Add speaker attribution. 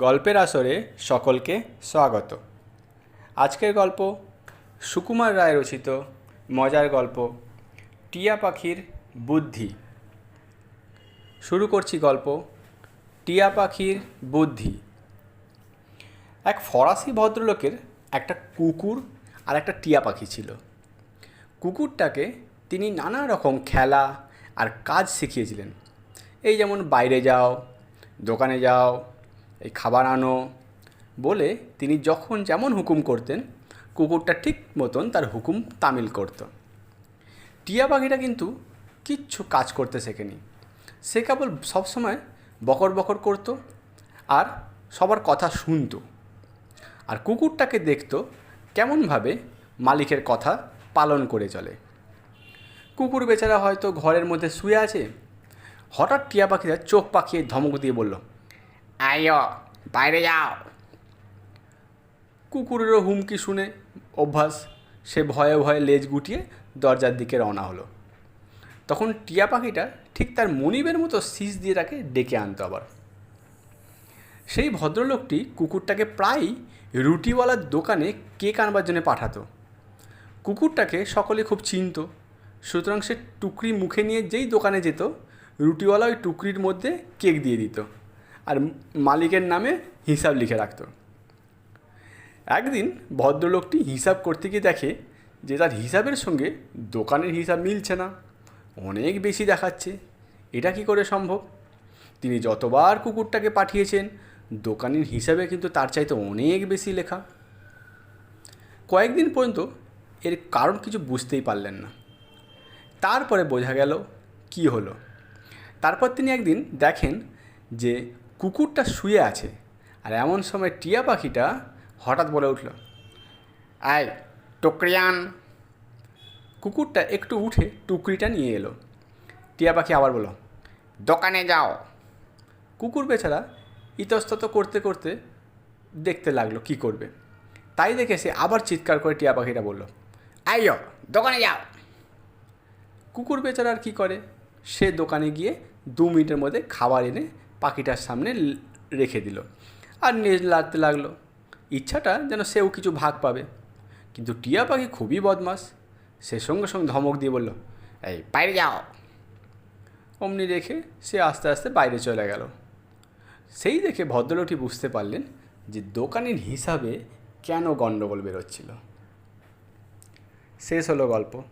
Speaker 1: গল্পের আসরে সকলকে স্বাগত। আজকের গল্প সুকুমার রায় রচিত, মজার গল্প, টিয়া পাখির বুদ্ধি। শুরু করছি গল্প, টিয়া পাখির বুদ্ধি। এক ফরাসি ভদ্রলোকের একটা কুকুর আর একটা টিয়া পাখি ছিল। কুকুরটাকে তিনি নানা রকম খেলা আর কাজ শিখিয়েছিলেন। এই যেমন বাইরে যাও, দোকানে যাও এই খাবার আনো বলে তিনি যখন যেমন হুকুম করতেন, কুকুরটা ঠিক মতন তার হুকুম তামিল করতো। টিয়া পাখিটা কিন্তু কিচ্ছু কাজ করতে শেখেনি। সে কেবল সবসময় বকর বকর করতো আর সবার কথা শুনতো। আর কুকুরটাকে দেখত কেমনভাবে মালিকের কথা পালন করে চলে। কুকুর বেচারা হয়তো ঘরের মধ্যে শুয়ে আছে। হঠাৎ টিয়া পাখিটা চোখ পাকিয়ে ধমক দিয়ে বলল আইও বাইরে যাও। কুকুরেরও হুমকি শুনে অভ্যাস, সে ভয়ে ভয়ে লেজ গুটিয়ে দরজার দিকে রওনা হলো। তখন টিয়া পাখিটা ঠিক তার মনিবের মতো শীষ দিয়ে তাকে ডেকে আনতো আবার। সেই ভদ্রলোকটি কুকুরটাকে প্রায়ই রুটিওয়ালার দোকানে কেক আনবার জন্য পাঠাতো। কুকুরটাকে সকলে খুব চিনত, সুতরাং সে টুকরি মুখে নিয়ে যেই দোকানে যেত, রুটিওয়ালা ওই টুকরির মধ্যে কেক দিয়ে দিত। আর মালিকের নামে হিসাব লিখে রাখত। একদিন ভদ্রলোকটি হিসাব করতে গিয়ে দেখে যে তার হিসাবের সঙ্গে দোকানের হিসাব মিলছে না, অনেক বেশি দেখাচ্ছে। এটা কি করে সম্ভব? তিনি যতবার কুকুরটাকে পাঠিয়েছেন, দোকানের হিসাবে কিন্তু তার চাইতে অনেক বেশি লেখা। কয়েকদিন পর্যন্ত এর কারণ কিছু বুঝতেই পারলেন না। তারপরে বোঝা গেল কি হলো। তারপর তিনি একদিন দেখেন যে কুকুরটা শুয়ে আছে আর এমন সময় টিয়া পাখিটা হঠাৎ বলে উঠল, আয়, টুকরিয়ান। কুকুরটা একটু উঠে টুকরিটা নিয়ে এলো। টিয়া পাখি আবার বলল, দোকানে যাও। কুকুর বেচারা ইতস্তত করতে করতে দেখতে লাগল কি করবে। তাই দেখে সে আবার চিৎকার করে টিয়া পাখিটা বলল আইও দোকানে যাও। কুকুর বেচারা আর কী করে? সে দোকানে গিয়ে দু মিনিটের মধ্যে খাবার এনে পাখিটার সামনে রেখে দিল। আর নেজ লাগতে লাগল। ইচ্ছাটা যেন সেও কিছু ভাগ পাবে। কিন্তু টিয়া পাখি খুবই বদমাস সে সঙ্গে সঙ্গে ধমক দিয়ে বলল, এই, বাইরে যাও! অমনি রেখে সে আস্তে আস্তে বাইরে চলে গেল। সেই দেখে ভদ্রলোকটি বুঝতে পারলেন যে দোকানের হিসাবে কেন গণ্ডগোল বেরোচ্ছিল। শেষ হলো গল্প।